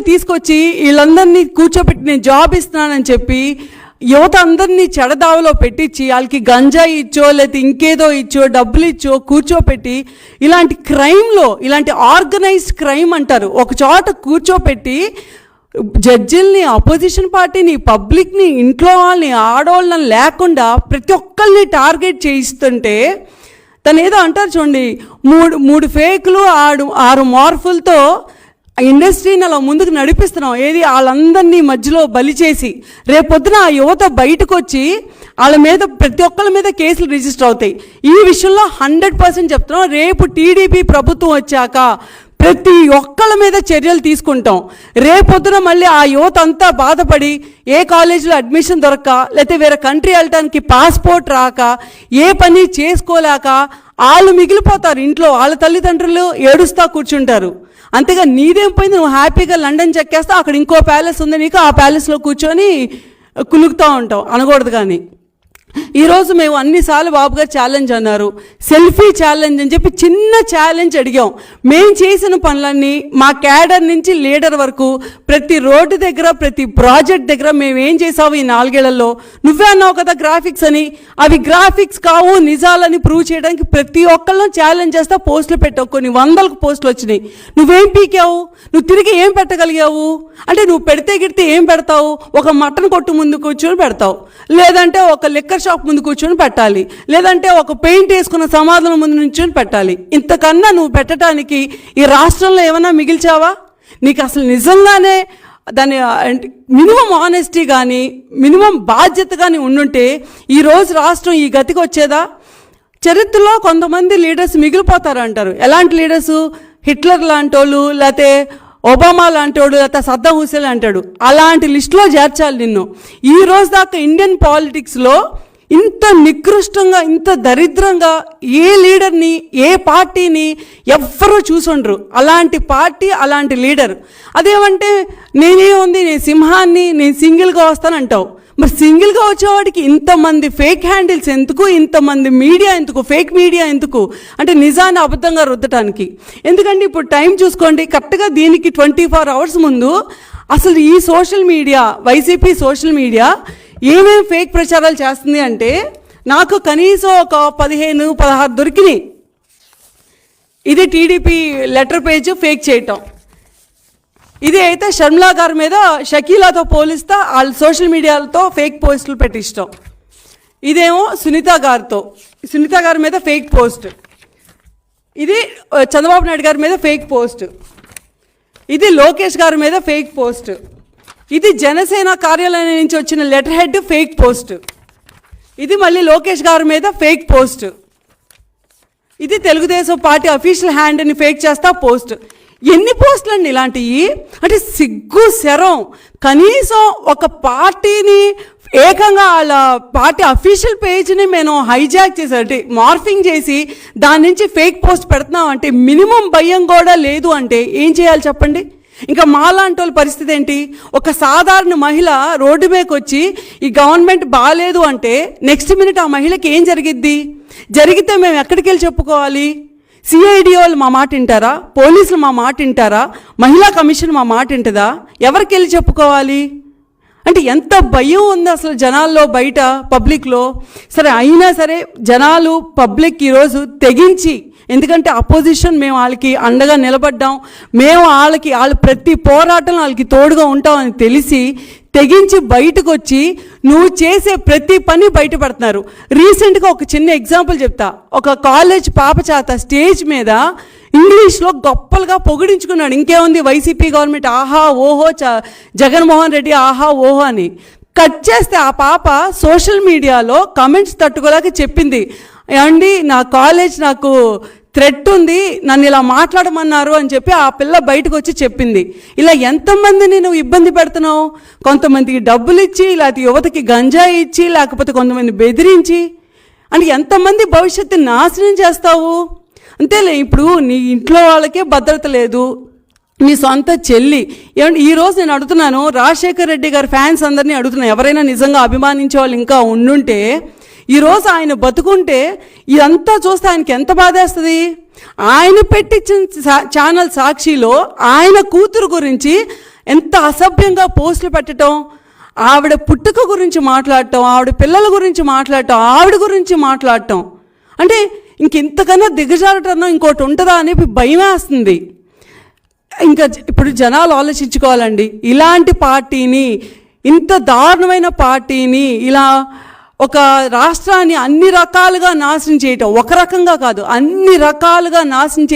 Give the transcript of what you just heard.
అందరినీ తీసుకొచ్చి వీళ్ళందరినీ కూర్చోబెట్టి నేను జాబ్ ఇస్తున్నానని చెప్పి యువత అందరినీ చెడదావలో పెట్టించి వాళ్ళకి గంజాయి ఇచ్చో లేకపోతే ఇంకేదో ఇచ్చో డబ్బులు ఇచ్చో కూర్చోపెట్టి ఇలాంటి క్రైమ్లో ఇలాంటి ఆర్గనైజ్డ్ క్రైమ్ అంటారు. ఒక చోట కూర్చోపెట్టి జడ్జిల్ని అపోజిషన్ పార్టీని పబ్లిక్ని ఇంట్లో వాళ్ళని ఆడవాళ్ళని లేకుండా ప్రతి ఒక్కరిని టార్గెట్ చేయిస్తుంటే తను ఏదో అంటారు చూడండి మూడు మూడు ఫేకులు ఆడు ఆరు మార్ఫులతో ఇండస్ట్రీని అలా ముందుకు నడిపిస్తున్నాం ఏది వాళ్ళందరినీ మధ్యలో బలి చేసి రేపొద్దున ఆ యువత బయటకు వచ్చి వాళ్ళ మీద ప్రతి ఒక్కళ్ళ మీద కేసులు రిజిస్టర్ అవుతాయి. ఈ విషయంలో హండ్రెడ్ పర్సెంట్ చెప్తున్నాం. రేపు టీడీపీ ప్రభుత్వం వచ్చాక ప్రతి ఒక్కళ్ళ మీద చర్యలు తీసుకుంటాం. రేపొద్దున మళ్ళీ ఆ యువత అంతా బాధపడి ఏ కాలేజీలో అడ్మిషన్ దొరక్క లేకపోతే వేరే కంట్రీ వెళ్ళటానికి పాస్పోర్ట్ రాక ఏ పని చేసుకోలేక వాళ్ళు మిగిలిపోతారు ఇంట్లో. వాళ్ళ తల్లిదండ్రులు ఏడుస్తా కూర్చుంటారు. అంతేగా నీదేం పోయింది? నువ్వు హ్యాపీగా లండన్ చెక్కేస్తా అక్కడ ఇంకో ప్యాలెస్ ఉంది నీకు ఆ ప్యాలెస్లో కూర్చొని కులుకుతూ ఉంటావు. అనకూడదు కానీ. ఈరోజు మేము అన్నిసార్లు బాబు గారు ఛాలెంజ్ అన్నారు. సెల్ఫీ ఛాలెంజ్ అని చెప్పి చిన్న ఛాలెంజ్ అడిగాం. మేము చేసిన పనులన్నీ మా క్యాడర్ నుంచి లీడర్ వరకు ప్రతి రోడ్డు దగ్గర ప్రతి ప్రాజెక్ట్ దగ్గర మేము ఏం చేసావు ఈ నాలుగేళ్ళలో? నువ్వే అన్నావు కదా గ్రాఫిక్స్ అని. అవి గ్రాఫిక్స్ కావు నిజాలని ప్రూవ్ చేయడానికి ప్రతి ఒక్కళ్ళు ఛాలెంజ్ చేస్తా పోస్టులు పెట్టావు. కొన్ని వందలకు పోస్టులు వచ్చినాయి. నువ్వేం పీకావు? నువ్వు తిరిగి ఏం పెట్టగలిగావు? అంటే నువ్వు పెడితే గిడితే ఏం పెడతావు? ఒక మటన్ కొట్టు ముందు కూర్చొని పెడతావు. లేదంటే ఒక లిక్కర్ షాప్ ముందు కూర్చొని పెట్టాలి. లేదంటే ఒక పెయింట్ వేసుకున్న సమాధుల ముందు నుంచొని పెట్టాలి. ఇంతకన్నా నువ్వు పెట్టడానికి ఈ రాష్ట్రంలో ఏమైనా మిగిల్చావా? నీకు అసలు నిజంగానే దాని మినిమం ఆనెస్టీ కానీ మినిమం బాధ్యత కానీ ఉండుంటే ఈరోజు రాష్ట్రం ఈ గతికి వచ్చేదా? చరిత్రలో కొంతమంది లీడర్స్ మిగిలిపోతారు అంటారు ఎలాంటి లీడర్స్? హిట్లర్ లాంటి వాళ్ళు లేకపోతే ఒబామా లాంటోడు లేకపోతే సద్దాం హుసేన్ అంటాడు అలాంటి లిస్టులో చేర్చాలి నిన్ను. ఈ రోజు దాకా ఇండియన్ పాలిటిక్స్లో ఇంత నికృష్టంగా ఇంత దరిద్రంగా ఏ లీడర్ని ఏ పార్టీని ఎవ్వరూ చూసుండ్రు. అలాంటి పార్టీ అలాంటి లీడర్. అదేమంటే నేనే ఉంది నేను సింహాన్ని నేను సింగిల్గా వస్తానంటావు మరి సింగిల్గా వచ్చేవాడికి ఇంతమంది ఫేక్ హ్యాండిల్స్ ఎందుకు ఇంతమంది మీడియా ఎందుకు ఫేక్ మీడియా ఎందుకు? అంటే నిజాన్ని అబద్ధంగా రుద్దటానికి. ఎందుకంటే ఇప్పుడు టైం చూసుకోండి కరెక్ట్గా దీనికి ట్వంటీ ఫోర్ అవర్స్ ముందు అసలు ఈ social media YCP social media ఏమేమి ఫేక్ ప్రచారాలు చేస్తుంది అంటే నాకు కనీసం ఒక పదిహేను పదహారు దొరికినాయి. ఇది టీడీపీ లెటర్ పేజ్ ఫేక్ చేయటం. ఇది అయితే షర్మిలా గారి మీద షకీలాతో పోలిస్తా వాళ్ళ సోషల్ మీడియాలతో ఫేక్ పోస్టులు పెట్టిష్టం ఇదేమో సునీత గారితో. సునీత గారి మీద ఫేక్ పోస్ట్. ఇది చంద్రబాబు నాయుడు గారి మీద ఫేక్ పోస్ట్. ఇది లోకేష్ గారి మీద ఫేక్ పోస్ట్. ఇది జనసేన కార్యాలయం నుంచి వచ్చిన లెటర్ హెడ్ ఫేక్ పోస్ట్. ఇది మళ్ళీ లోకేష్ గారి మీద ఫేక్ పోస్ట్. ఇది తెలుగుదేశం పార్టీ అఫీషియల్ హ్యాండ్ అని ఫేక్ చేస్తా పోస్ట్. ఎన్ని పోస్టులు అండి ఇలాంటివి అంటే సిగ్గు శరం. కనీసం ఒక పార్టీని ఏకంగా వాళ్ళ పార్టీ అఫీషియల్ పేజ్ని మేము హైజాక్ చేసి అంటే మార్ఫింగ్ చేసి దాని నుంచి ఫేక్ పోస్ట్ పెడుతున్నాం అంటే మినిమం భయం కూడా లేదు అంటే ఏం చేయాలి చెప్పండి? ఇంకా మాలాంటి వాళ్ళ పరిస్థితి ఏంటి? ఒక సాధారణ మహిళ రోడ్డు మీదకి వచ్చి ఈ గవర్నమెంట్ బాగాలేదు అంటే నెక్స్ట్ మినిట్ ఆ మహిళకి ఏం జరిగిద్ది? జరిగితే మేము ఎక్కడికి వెళ్ళి చెప్పుకోవాలి? సిఐడి వాళ్ళు మా మాట వింటారా? పోలీసులు మా మాట వింటారా? మహిళా కమిషన్ మా మాట వింటుందా? ఎవరికి వెళ్ళి చెప్పుకోవాలి? అంటే ఎంత భయం ఉంది అసలు జనాల్లో బయట పబ్లిక్లో. సరే అయినా సరే జనాలు పబ్లిక్ ఈరోజు తెగించి ఎందుకంటే అపోజిషన్ మేము వాళ్ళకి అండగా నిలబడ్డాం. మేము వాళ్ళకి వాళ్ళ ప్రతి పోరాటం వాళ్ళకి తోడుగా ఉంటామని తెలిసి తెగించి బయటకు వచ్చి నువ్వు చేసే ప్రతి పని బయటపడుతున్నారు. రీసెంట్గా ఒక చిన్న ఎగ్జాంపుల్ చెప్తా. ఒక కాలేజ్ పాప చేత స్టేజ్ మీద ఇంగ్లీష్లో గొప్పలుగా పొగిడించుకున్నాడు. ఇంకేముంది వైసీపీ గవర్నమెంట్ ఆహా ఓహో చ జగన్మోహన్ రెడ్డి ఆహా ఓహో అని. కట్ చేస్తే ఆ పాప సోషల్ మీడియాలో కమెంట్స్ తట్టుకోలేక చెప్పింది. ఏమండి నా కాలేజ్ నాకు థ్రెట్ ఉంది నన్ను ఇలా మాట్లాడమన్నారు అని చెప్పి ఆ పిల్ల బయటకు వచ్చి చెప్పింది. ఇలా ఎంతమందిని నువ్వు ఇబ్బంది పెడుతున్నావు? కొంతమందికి డబ్బులు ఇచ్చి లేకపోతే యువతకి గంజాయి ఇచ్చి లేకపోతే కొంతమంది బెదిరించి. అంటే ఎంతమంది భవిష్యత్తు నాశనం చేస్తావు? అంతేలే ఇప్పుడు నీ ఇంట్లో వాళ్ళకే భద్రత లేదు. మీ సొంత చెల్లి. ఏమంటే ఈరోజు నేను అడుగుతున్నాను రాజశేఖర్ రెడ్డి గారి ఫ్యాన్స్ అందరినీ అడుగుతున్నాను ఎవరైనా నిజంగా అభిమానించే వాళ్ళు ఇంకా ఉండుంటే ఈరోజు ఆయన బతుకుంటే ఇదంతా చూస్తే ఆయనకి ఎంత బాధేస్తుంది? ఆయన పెట్టించిన ఛానల్ సాక్షిలో ఆయన కూతురు గురించి ఎంత అసభ్యంగా పోస్టులు పెట్టడం ఆవిడ పుట్టుక గురించి మాట్లాడటం ఆవిడ పిల్లల గురించి మాట్లాడటం ఆవిడ గురించి మాట్లాడటం. అంటే ఇంకెంతకన్నా దిగజారటం ఇంకోటి ఉంటుందా అని భయం వేస్తుంది. ఇంకా ఇప్పుడు జనాలు ఆలోచించుకోవాలండి. ఇలాంటి పార్టీని ఇంత దారుణమైన పార్టీని ఇలా ఒక రాష్ట్రాన్ని అన్ని రకాలుగా నాశనం చేయటం ఒక రకంగా కాదు అన్ని రకాలుగా నాశనం చే